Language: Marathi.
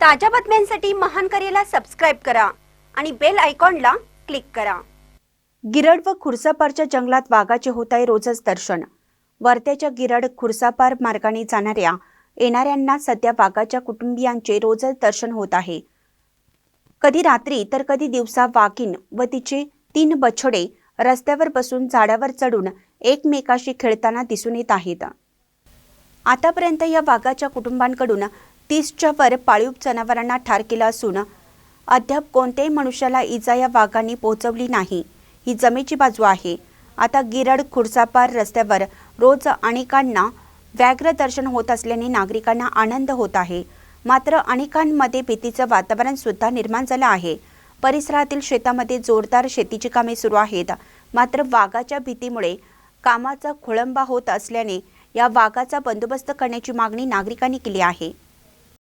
ताज्या बातम्यांसाठी महान करेला सबस्क्राईब करा आणि बेल आयकॉनला क्लिक करा. गिरड व खुर्सापारच्या जंगलात वाघाचे होत आहे रोजच दर्शन. वर्ध्याच्या गिरड खुर्सापार मार्गाने जाणाऱ्या येणाऱ्यांना सध्या वाघाच्या कुटुंबियांचे रोजच दर्शन होत आहे. कधी रात्री तर कधी दिवसा वाघीण व तिचे तीन बछडे रस्त्यावर बसून झाडावर चढून एकमेकाशी खेळताना दिसून येत आहेत. आतापर्यंत या वाघाच्या कुटुंबांकडून तीसच्या वर पाळीव जनावरांना ठार केलं असून अद्याप कोणत्याही मनुष्याला इजा या वाघांनी पोहोचवली नाही. ही जमेची बाजू आहे. आता गिरड खुर्सापार रस्त्यावर रोज अनेकांना व्याघ्र दर्शन होत असल्याने नागरिकांना आनंद होत आहे. मात्र अनेकांमध्ये भीतीचं वातावरण सुद्धा निर्माण झालं आहे. परिसरातील शेतामध्ये जोरदार शेतीची कामे सुरू आहेत. मात्र वाघाच्या भीतीमुळे कामाचा खोळंबा होत असल्याने या वाघाचा बंदोबस्त करण्याची मागणी नागरिकांनी केली आहे.